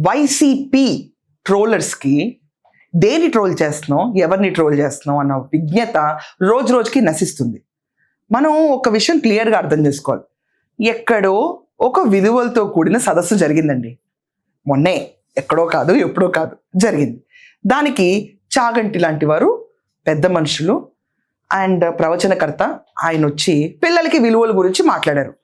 YCP ట్రోలర్స్కి దేని troll చేస్తున్నాం ఎవరిని ట్రోల్ చేస్తున్నాం అన్న విజ్ఞత రోజు రోజుకి నశిస్తుంది. మనం ఒక విషయం క్లియర్గా అర్థం చేసుకోవాలి. ఎక్కడో ఒక విలువలతో కూడిన సదస్సు జరిగిందండి. మొన్నే ఎక్కడో కాదు ఎప్పుడో కాదు జరిగింది. దానికి చాగంటి లాంటి వారు పెద్ద మనుషులు అండ్ ప్రవచనకర్త ఆయన వచ్చి పిల్లలకి విలువల గురించి మాట్లాడారు.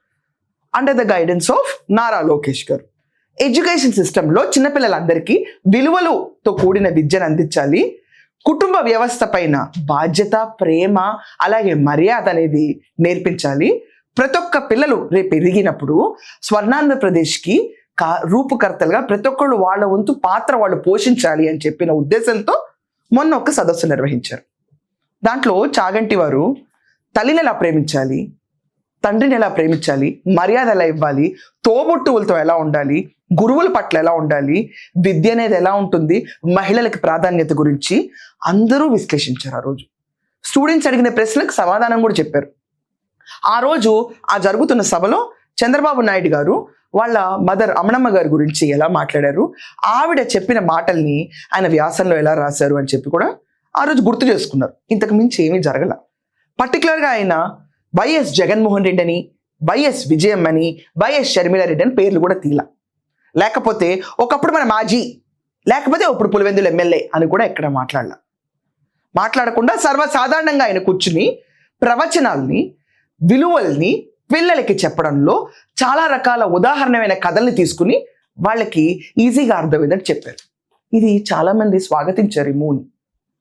Under the guidance of Nara Lokesh garu. Education సిస్టంలో చిన్నపిల్లలందరికీ విలువలతో కూడిన విద్యను అందించాలి. కుటుంబ వ్యవస్థ పైన బాధ్యత ప్రేమ అలాగే మర్యాద అనేది నేర్పించాలి. ప్రతి ఒక్క పిల్లలు రేపు ఎదిగినప్పుడు స్వర్ణాంధ్రప్రదేశ్కి కా రూపకర్తలుగా ప్రతి ఒక్కళ్ళు వాళ్ళ వంతు పాత్ర వాళ్ళు పోషించాలి అని చెప్పిన ఉద్దేశంతో మొన్న ఒక సదస్సు నిర్వహించారు. దాంట్లో చాగంటి వారు తల్లిని ఎలా ప్రేమించాలి? తండ్రిని ఎలా ప్రేమించాలి? మర్యాద ఎలా ఇవ్వాలి? తోబుట్టువులతో ఎలా ఉండాలి? గురువుల పట్ల ఎలా ఉండాలి? విద్య అనేది ఎలా ఉంటుంది? మహిళలకి ప్రాధాన్యత గురించి అందరూ విశ్లేషించారు ఆ రోజు. స్టూడెంట్స్ అడిగిన ప్రశ్నలకు సమాధానం కూడా చెప్పారు. ఆ రోజు ఆ జరుగుతున్న సభలో చంద్రబాబు నాయుడు గారు వాళ్ళ మదర్ అమణమ్మ గారి గురించి ఎలా మాట్లాడారు? ఆవిడ చెప్పిన మాటల్ని ఆయన వ్యాసంలో ఎలా రాశారు అని చెప్పి కూడా ఆ రోజు గుర్తు చేసుకున్నారు. ఇంతకు మించి ఏమీ జరగల. పర్టికులర్గా ఆయన వైఎస్ జగన్మోహన్ రెడ్డి అని వైఎస్ విజయం అని వైఎస్ షర్మిలారెడ్డి అని పేర్లు కూడా తీల లేకపోతే ఒకప్పుడు మన మాజీ లేకపోతే ఇప్పుడు పులివెందులు ఎమ్మెల్యే అని కూడా ఎక్కడ మాట్లాడాల. మాట్లాడకుండా సర్వసాధారణంగా ఆయన కూర్చుని ప్రవచనాల్ని విలువల్ని పిల్లలకి చెప్పడంలో చాలా రకాల ఉదాహరణమైన కథల్ని తీసుకుని వాళ్ళకి ఈజీగా అర్థమైందని చెప్పారు. ఇది చాలామంది స్వాగతించారు ఈ మూని